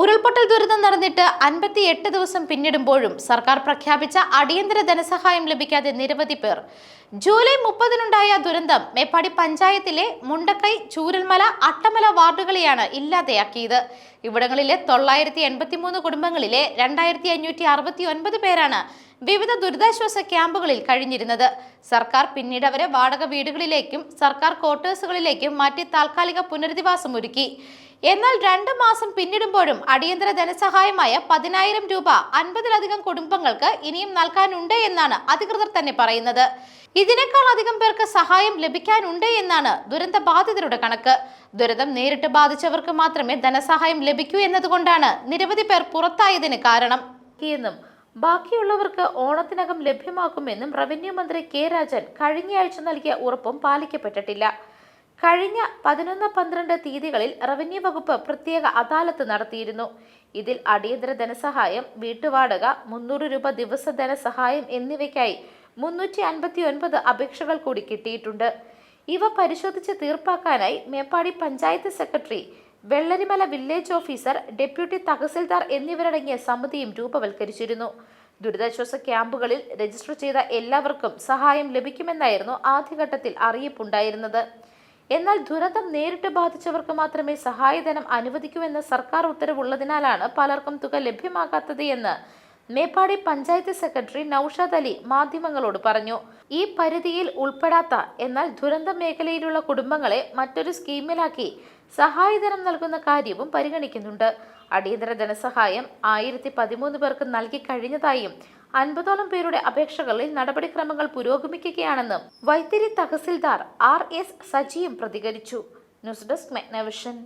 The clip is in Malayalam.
ഉരുൾപൊട്ടൽ ദുരിതം നടന്നിട്ട് അൻപത്തി എട്ട് ദിവസം പിന്നിടുമ്പോഴും സർക്കാർ പ്രഖ്യാപിച്ച അടിയന്തര ധനസഹായം ലഭിക്കാതെ നിരവധി പേർ. ജൂലൈ മുപ്പതിനുണ്ടായ ദുരന്തം മേപ്പാടി പഞ്ചായത്തിലെ മുണ്ടക്കൈ ചൂരൽമല അട്ടമല വാർഡുകളെയാണ് ഇല്ലാതെയാക്കിയത്. ഇവിടങ്ങളിലെ തൊള്ളായിരത്തി എൺപത്തിമൂന്ന് കുടുംബങ്ങളിലെ രണ്ടായിരത്തി അഞ്ഞൂറ്റി അറുപത്തി ഒൻപത് പേരാണ് വിവിധ ദുരിതാശ്വാസ ക്യാമ്പുകളിൽ കഴിഞ്ഞിരുന്നത്. സർക്കാർ പിന്നീട് അവരെ വാടക വീടുകളിലേക്കും സർക്കാർ ക്വാർട്ടേഴ്സുകളിലേക്കും മാറ്റി താൽക്കാലിക പുനരധിവാസം ഒരുക്കി എന്നാൽ രണ്ടു മാസം പിന്നിടുമ്പോഴും അടിയന്തര ധനസഹായമായ പതിനായിരം രൂപ അൻപതിലധികം കുടുംബങ്ങൾക്ക് ഇനിയും നൽകാനുണ്ട് എന്നാണ് അധികൃതർ തന്നെ പറയുന്നത്. ഇതിനേക്കാൾ അധികം പേർക്ക് സഹായം ലഭിക്കാനുണ്ട് എന്നാണ് ദുരന്ത ബാധിതരുടെ കണക്ക്. ദുരന്തം നേരിട്ട് ബാധിച്ചവർക്ക് മാത്രമേ ധനസഹായം ലഭിക്കൂ എന്നതുകൊണ്ടാണ് നിരവധി പേർ പുറത്തായതിന് കാരണം. എന്നും ബാക്കിയുള്ളവർക്ക് ഓണത്തിനകം ലഭ്യമാക്കുമെന്നും റവന്യൂ മന്ത്രി കെ രാജൻ കഴിഞ്ഞയാഴ്ച നൽകിയ ഉറപ്പും പാലിക്കപ്പെട്ടിട്ടില്ല. കഴിഞ്ഞ പതിനൊന്ന് പന്ത്രണ്ട് തീയതികളിൽ റവന്യൂ വകുപ്പ് പ്രത്യേക അദാലത്ത് നടത്തിയിരുന്നു. ഇതിൽ അടിയന്തര ധനസഹായം വീട്ടുവാടക മുന്നൂറ് രൂപ ദിവസ ധനസഹായം എന്നിവയ്ക്കായി മുന്നൂറ്റി അൻപത്തി ഒൻപത് അപേക്ഷകൾ കൂടി കിട്ടിയിട്ടുണ്ട്. ഇവ പരിശോധിച്ച് തീർപ്പാക്കാനായി Meppadi panchayat secretary Vellarimala village officer deputy tahsildar എന്നിവരടങ്ങിയ സമിതിയും രൂപവൽക്കരിച്ചിരുന്നു. ദുരിതാശ്വാസ ക്യാമ്പുകളിൽ രജിസ്റ്റർ ചെയ്ത എല്ലാവർക്കും സഹായം ലഭിക്കുമെന്നായിരുന്നു ആദ്യഘട്ടത്തിൽ അറിയിപ്പുണ്ടായിരുന്നത്. എന്നാൽ ദുരന്തം നേരിട്ട് ബാധിച്ചവർക്ക് മാത്രമേ സഹായധനം അനുവദിക്കൂ എന്ന സർക്കാർ ഉത്തരവുള്ളതിനാലാണ് പലർക്കും തുക ലഭ്യമാകാത്തത് എന്ന് മേപ്പാടി പഞ്ചായത്ത് സെക്രട്ടറി നൌഷാദ് അലി മാധ്യമങ്ങളോട് പറഞ്ഞു. ഈ പരിധിയിൽ ഉൾപ്പെടാത്ത എന്നാൽ ദുരന്ത മേഖലയിലുള്ള കുടുംബങ്ങളെ മറ്റൊരു സ്കീമിലാക്കി സഹായധനം നൽകുന്ന കാര്യവും പരിഗണിക്കുന്നുണ്ട്. അടിയന്തര ധനസഹായം ആയിരത്തി പതിമൂന്ന് പേർക്ക് നൽകി കഴിഞ്ഞതായും അൻപതോളം പേരുടെ അപേക്ഷകളിൽ നടപടിക്രമങ്ങൾ പുരോഗമിക്കുകയാണെന്നും വൈത്തിരി തഹസിൽദാർ ആർ എസ് സജിയും പ്രതികരിച്ചു. News desk Megnavision.